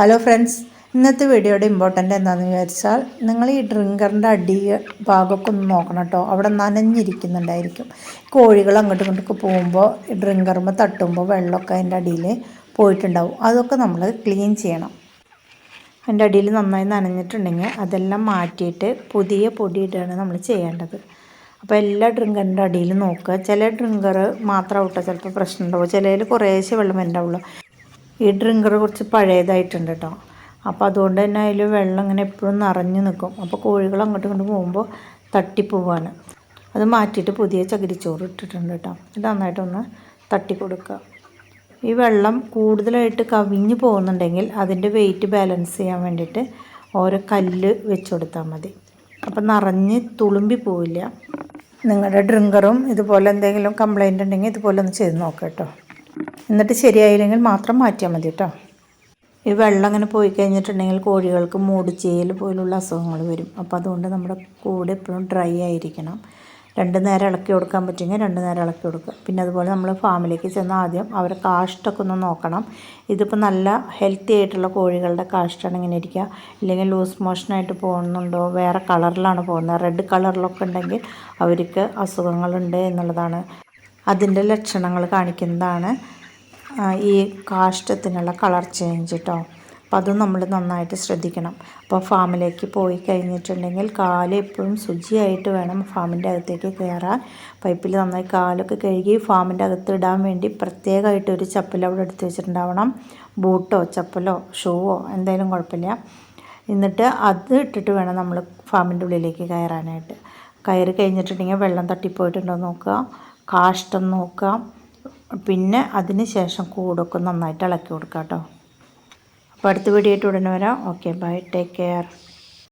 Hello friends ഇന്നത്തെ വീഡിയോയുടെ important എന്താണെന്ന് വിചാരിച്ചാൽ നിങ്ങൾ ഈ ഡ്രിങ്കറിന്റെ അടി ഭാഗമൊക്കെ ഒന്ന് നോക്കണം കേട്ടോ. അവിടെ നനഞ്ഞിരിക്കുന്നുണ്ടായിരിക്കും. കോഴികൾ അങ്ങോട്ടും ഇങ്ങോട്ടൊക്കെ പോകുമ്പോൾ ഡ്രിങ്കറുമ്പോൾ തട്ടുമ്പോൾ വെള്ളമൊക്കെ അതിന്റെ അടിയിൽ പോയിട്ടുണ്ടാവും. അതൊക്കെ നമ്മൾ ക്ലീൻ ചെയ്യണം. അതിന്റെ അടിയിൽ നന്നായി നനഞ്ഞിട്ടുണ്ടെങ്കിൽ അതെല്ലാം മാറ്റിയിട്ട് പുതിയ പൊടിയിട്ടാണ് നമ്മൾ ചെയ്യേണ്ടത്. അപ്പോൾ എല്ലാ ഡ്രിങ്കറിന്റെ അടിയിൽ നോക്കുക. ചില ഡ്രിങ്കർ മാത്രം ഔട്ടോ ചിലപ്പോൾ പ്രശ്നം ഉണ്ടാവും ചിലതിൽ കുറേശ്ശെ വെള്ളം ഉണ്ടാവുള്ളൂ ഈ ഡ്രിങ്കർ കുറച്ച് പഴയതായിട്ടുണ്ട് കേട്ടോ അപ്പോൾ അതുകൊണ്ട് തന്നെ അതിൽ വെള്ളം ഇങ്ങനെ എപ്പോഴും നിറഞ്ഞു നിൽക്കും അപ്പോൾ കോഴികൾ അങ്ങോട്ടും ഇങ്ങോട്ടും പോകുമ്പോൾ തട്ടിപ്പോവാണ്. അത് മാറ്റിയിട്ട് പുതിയ ചകിരിച്ചോറ് ഇട്ടിട്ടുണ്ട് കേട്ടോ. ഇത് നന്നായിട്ടൊന്ന് തട്ടി കൊടുക്കുക ഈ വെള്ളം കൂടുതലായിട്ട് കവിഞ്ഞു പോകുന്നുണ്ടെങ്കിൽ അതിന്റെ വെയിറ്റ് ബാലൻസ് ചെയ്യാൻ വേണ്ടിയിട്ട് ഓരോ കല്ല് വെച്ച് കൊടുത്താൽ മതി. അപ്പം നിറഞ്ഞ് തുളുമ്പി പോവില്ല. നിങ്ങളുടെ ഡ്രിങ്കറും ഇതുപോലെ എന്തെങ്കിലും കംപ്ലൈന്റ് ഉണ്ടെങ്കിൽ ഇതുപോലെ ഒന്ന് ചെയ്ത് നോക്കാം കേട്ടോ. എന്നിട്ട് ശരിയായില്ലെങ്കിൽ മാത്രം മാറ്റിയാൽ മതി കേട്ടോ ഈ വെള്ളം അങ്ങനെ പോയി കഴിഞ്ഞിട്ടുണ്ടെങ്കിൽ കോഴികൾക്ക് മൂടിച്ചേൽ പോലുള്ള അസുഖങ്ങൾ വരും. അപ്പോൾ അതുകൊണ്ട് നമ്മുടെ കൂടെ എപ്പോഴും ഡ്രൈ ആയിരിക്കണം. രണ്ട് നേരം ഇളക്കി കൊടുക്കാൻ പറ്റുമെങ്കിൽ രണ്ട് നേരം ഇളക്കി കൊടുക്കുക. പിന്നെ അതുപോലെ നമ്മൾ ഫാമിലേക്ക് ചെന്ന് ആദ്യം അവരെ കാഷ്ടൊക്കെ ഒന്ന് നോക്കണം. ഇതിപ്പോൾ നല്ല ഹെൽത്തി ആയിട്ടുള്ള കോഴികളുടെ കാഷ്ടമാണ് ഇങ്ങനെ ഇരിക്കുക. ഇല്ലെങ്കിൽ ലൂസ് മോഷനായിട്ട് പോകുന്നുണ്ടോ? വേറെ കളറിലാണ് പോകുന്നത്. റെഡ് കളറിലൊക്കെ ഉണ്ടെങ്കിൽ അവർക്ക് അസുഖങ്ങളുണ്ട് എന്നുള്ളതാണ്. അതിന്റെ ലക്ഷണങ്ങൾ കാണിക്കുന്നതാണ്. ഈ കാഷ്ടത്തിനുള്ള കളർ ചേഞ്ച് കേട്ടോ അപ്പം അതും നമ്മൾ നന്നായിട്ട് ശ്രദ്ധിക്കണം. അപ്പോൾ ഫാമിലേക്ക് പോയി കഴിഞ്ഞിട്ടുണ്ടെങ്കിൽ കാൽ എപ്പോഴും ശുചിയായിട്ട് വേണം ഫാമിന്റെ അകത്തേക്ക് കയറാൻ. പൈപ്പിൽ നന്നായി കാലൊക്കെ കഴുകി ഫാമിന്റെ അകത്ത് ഇടാൻ വേണ്ടി പ്രത്യേകമായിട്ട് ഒരു ചപ്പൽ അവിടെ എടുത്ത് വെച്ചിട്ടുണ്ടാവണം. ബൂട്ടോ ചപ്പലോ ഷൂവോ എന്തായാലും കുഴപ്പമില്ല. എന്നിട്ട് അത് ഇട്ടിട്ട് വേണം നമ്മൾ ഫാമിന്റെ ഉള്ളിലേക്ക് കയറാനായിട്ട്. കയറി കഴിഞ്ഞിട്ടുണ്ടെങ്കിൽ വെള്ളം തട്ടിപ്പോയിട്ടുണ്ടോ നോക്കുക. കാഷ്ടം നോക്കാം. പിന്നെ അതിന് ശേഷം കൂടൊക്കെ നന്നായിട്ട് ഇളക്കി കൊടുക്കാം കേട്ടോ. അപ്പോൾ അടുത്ത വീഡിയോ ആയിട്ട് ഉടനെ വരാം. Okay bye take care